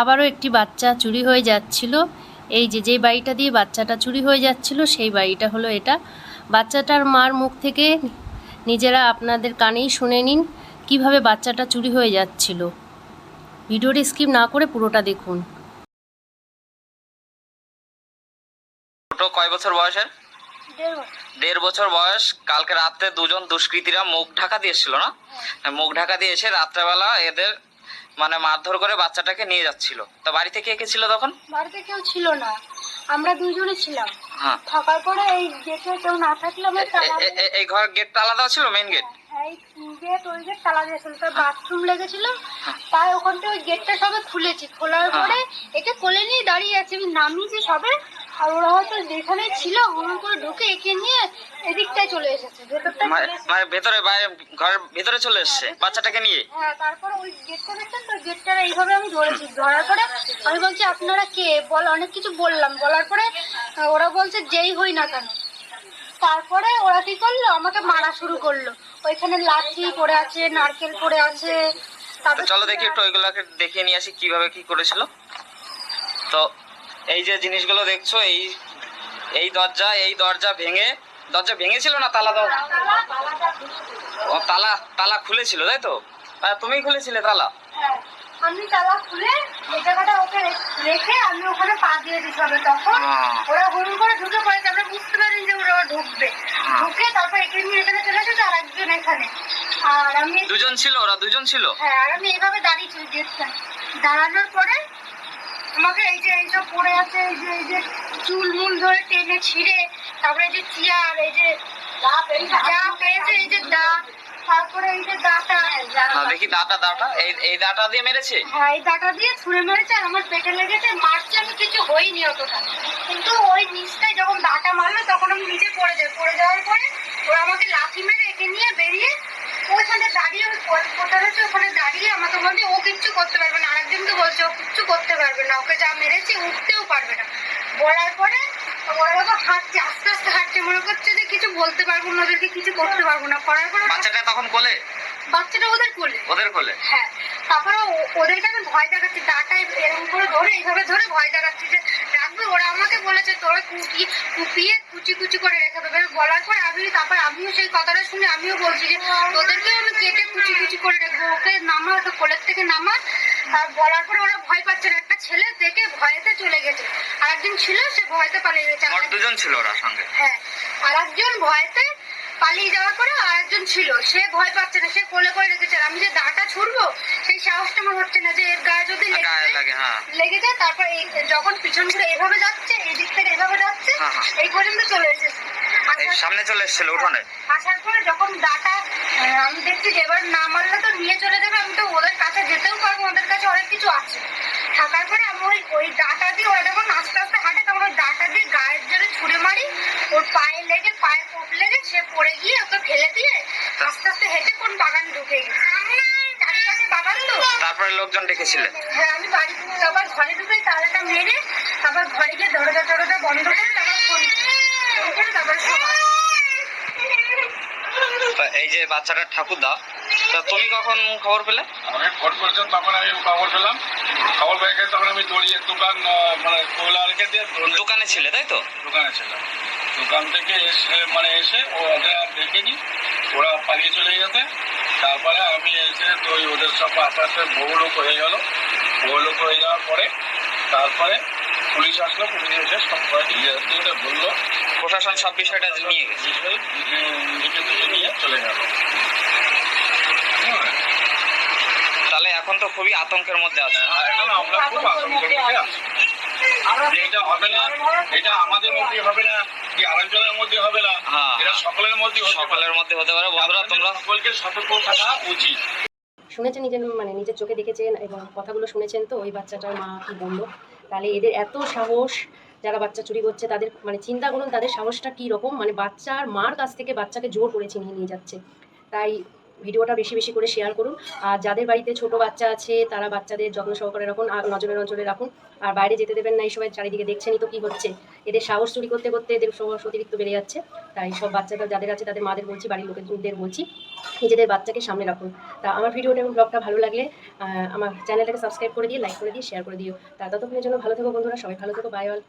আবারও একটি বাচ্চা চুরি হয়ে যাচ্ছিল। এই যে যেই বাড়িটা দিয়ে বাচ্চাটা চুরি হয়ে যাচ্ছিল সেই বাড়িটা হলো এটা। বাচ্চাটার মার মুখ থেকে নিজেরা আপনাদের কানেই শুনে নিন কীভাবে বাচ্চাটা চুরি হয়ে যাচ্ছিল। ভিডিওটি স্কিপ না করে পুরোটা দেখুন। কয় বছর বয়সের দেড় বছর। বয়স। কালকে রাত্রে দুজন দুষ্কৃতীরা মুখ ঢাকা দিয়েছিল না? মুখ ঢাকা দিয়ে এসে রাত্রেবেলা এদের মানে মারধর করে বাচ্চাটাকে নিয়ে যাচ্ছিল। তো বাড়িতে কে কে ছিল তখন? বাড়িতে কেউ ছিল না। আমরা দুজনে ছিলাম। হ্যাঁ। থাকার পরে এই গেটে কেউ না থাকলে আমরা তালা এ- এ- এই ঘর গেটটা আলাদা ছিল মেইন গেট এই গেট ওই গেট তালা দিয়েছিল তার বাথরুম লেগেছিল। তাই ওখান থেকে ওই গেটটা সবে খুলেছি। খোলার হ্যাঁ। পরে একে কোলে নিয়ে দাঁড়িয়ে আছে। আমি নামিয়েছি সবে। আর ওরা হয়তো যেখানে ছিল হুড় করে ঢুকে একে নিয়ে এদিকটায় চলে এসেছে এসেছে। মানে ভেতরে বাইরে ঘরের ভেতরে চলে এসছে বাচ্চাটাকে নিয়ে? হ্যাঁ তারপরে ওই গেটটা দেখছেন তো? গেটটা এইভাবে আমি ধরেছি। ধরার পরে আমি বলছি আপনারা কে? বল অনেক কিছু বললাম। বলার পরে ওরা বলছে যেই হই না কেন। তারপরে ওরা কি করল? আমাকে মারা শুরু করল। ওইখানে লাঠি পড়ে আছে নারকেল পড়ে আছে তারপর চলো দেখি একটু ওইগুলোকে দেখে নিয়ে আসি কীভাবে কি করেছিল। তো এই যে জিনিসগুলো দেখছ এই এই দরজা এই দরজা ভেঙে দরজা ভেঙেছিল না তালা দাও? ও তালা তালা খুলেছিল তাই তো? আহ, তুমিই খুলেছিলে তালা? হ্যাঁ, আমি তালা খুলে এই জায়গাটা ওকে রেখে আমি ওখানে পা দিয়ে তখন ওরা করে ঢুকে পড়েছে আমরা বুঝতে পারিনি যে ওরা ঢুকবে ঢুকে তারপর একে নিয়ে এখানে চলে এসেছে আর একজন এখানে আর আমি দুজন ছিল ওরা দুজন ছিল? হ্যাঁ আর আমি এইভাবে দাঁড়িয়েছি গেটটা। দাঁড়ানোর পরে আমাকে এই যে এইসব পড়ে আছে এই যে এই যে চুল মুল ধরে টেনে ছিঁড়ে তারপরে এই যে চেয়ার এই যে যা পেয়েছে এই যে দা তারপরে এই যে দাটা দেখি দাটা দাটা এই এই দাটা দিয়ে মেরেছে? হ্যাঁ এই দাটা দিয়ে ছুঁড়ে মেরেছে আর আমার পেটে লেগেছে মারছে আমি কিছু হইনি অতটা। কিন্তু ওই নিচটায় যখন দাটা মারলো তখন আমি নিচে পড়ে যাই পড়ে যাওয়ার পরে ওরা আমাকে লাথি মেরে একে নিয়ে বেরিয়ে হচ্ছে ওখানে দাঁড়িয়ে আমাকে বলছে ও কিচ্ছু করতে পারবে না। আরেকজনকে বলছে ও কিচ্ছু করতে পারবে না। ওকে যা মেরেছে উঠতেও পারবে না। বলার পরে ওরা যখন হাঁটছে আস্তে আস্তে হাঁটছে। মনে করছে যে কিছু বলতে পারব না ওদেরকে কিছু করতে পারব না। করার পরে বাচ্চাটা তখন কোলে? বাচ্চাটা ওদের কোলে। ওদের কোলে? হ্যাঁ। তারপরে ওদেরকে আমি ভয় দেখাচ্ছি। দাটাই এরকম করে ধরে এইভাবে ধরে ভয় দেখাচ্ছি যে রাখবে ওরা আমাকে বলেছে তোরা কুপি কুপিয়ে কুচি কুচি করে রেখে দেবে। বলার পর আমি তারপর আমিও সেই কথাটা শুনে আমিও বলছি যে তোদেরকেও আমি কেটে কুচি কুচি করে রাখব ওকে নামা ওকে কোলের থেকে নামা। আর বলার পর ওরা ভয় পাচ্ছে না। একটা ছেলে দেখে ভয়েতে চলে গেছে। আর একজন ছিল সে ভয়েতে পালিয়ে গেছে। দুজন ছিল ওরা সঙ্গে? হ্যাঁ আর একজন ভয়তে পালিয়ে যাওয়ার পরে আর একজন ছিল। সে ভয় পাচ্ছে না সে কোলে করে রেখেছে। আমি যে দাটা ছুড়বো সেই সাহসটা আমার হচ্ছে না যে এর গায়ে যদি লেগে যায়- হ্যাঁ। লেগে যায় তারপর এই যখন পিছন ঘুরে এভাবে যাচ্ছে এই দিক থেকে এভাবে যাচ্ছে হ্যাঁ, হ্যাঁ। এই পর্যন্ত চলে এসেছে। সামনে চলে এসেছিল উঠোনে? আসার পরে যখন ডাটা আমি দেখছি যে এবার না মারলে তো নিয়ে চলে যাবে আমি তো ওদের কাছে যেতেও পারব ওদের কাছে অনেক কিছু আছে থাকার পরে আমি ওই ওই ডাটা দিয়ে ওরা যখন আস্তে আস্তে হাঁটে তখন ওই ডাটা দিয়ে গায়ের জোরে ছুঁড়ে মারি ওর পায়ে লেগে পায়ে কোপ লেগে সে পড়ে গিয়ে ওকে ফেলে দিয়ে আস্তে আস্তে হেঁটে কোন বাগান ঢুকে গেছে চারিপাশে বাগান তো তারপরে লোকজন ডেকেছিলেন হ্যাঁ আমি বাড়ি তারপর ঘরে ঢুকে তালাটা মেরে তারপর ঘরে গিয়ে দরজা টরজা বন্ধ করে তারপর ফোন ফোন করে তারপর এই যে বাচ্চাটার ঠাকুরদা তা তুমি কখন খবর পেলে? আমি ফোন করেছিলাম তখন আমি খবর পেলাম। খবর পেয়ে গেছে তখন আমি দৌড়িয়ে দোকান মানে কোলা রেখে দিয়ে দোকানে ছিলে তাই তো? দোকানে ছিলাম। দোকান থেকে এসে মানে এসে ও ওদের আর দেখিনি ওরা পালিয়ে চলে গেছে। তারপরে আমি এসে তো ওদের সব আস্তে আস্তে বহু লোক হয়ে গেল। বহু লোক হয়ে যাওয়ার পরে তারপরে পুলিশ আসলো পুলিশ এসে সব ইয়ে বলল। প্রশাসন সব বিষয়টা নিয়ে বিষয় নিজে নিয়ে চলে গেল। তাহলে এখন তো খুবই আতঙ্কের মধ্যে আছে। আর এখন আমরা খুব আতঙ্কের মধ্যে আছি। যে এটা হবে না এটা আমাদের মধ্যে হবে না কি আরেকজনের মধ্যে হবে না? হ্যাঁ। এটা সকলের মধ্যে সকালের মধ্যে হতে পারে। বন্ধুরা তোমরা সকলকে সতর্ক থাকা উচিত। শুনেছেন নিজের মানে নিজের চোখে দেখেছেন এবং কথাগুলো শুনেছেন তো ওই বাচ্চাটার মা কি বলল? তাহলে এদের এত সাহস যারা বাচ্চা চুরি করছে তাদের মানে চিন্তা করুন তাদের সাহসটা কী রকম মানে বাচ্চার মার কাছ থেকে বাচ্চাকে জোর করে ছিনিয়ে নিয়ে যাচ্ছে। তাই ভিডিওটা বেশি বেশি করে শেয়ার করুন। আর যাদের বাড়িতে ছোট বাচ্চা আছে, তারা বাচ্চাদের যত্ন সহকারে রাখুন, আর নজরে নজরে রাখুন। আর বাইরে যেতে দেবেন না, এই সময় চারিদিকে দেখছেনই তো কি হচ্ছে। এদের সাহস চুরি করতে করতে এদের সাহস অতিরিক্ত বেড়ে যাচ্ছে। তাই সব বাচ্চাদের যাদের আছে তাদের মাদের বলছি, বাড়ির লোকেদের বলছি, নিজেদের বাচ্চাকে সামনে রাখুন। তা আমার ভিডিওটা এবং ব্লগটা ভালো লাগলে আমার চ্যানেলটাকে সাবস্ক্রাইব করে দিয়ে লাইক করে দিয়ে শেয়ার করে দিও। তা ততক্ষণের জন্য ভালো থেকো বন্ধুরা, সবাই ভালো থেকো বাই অল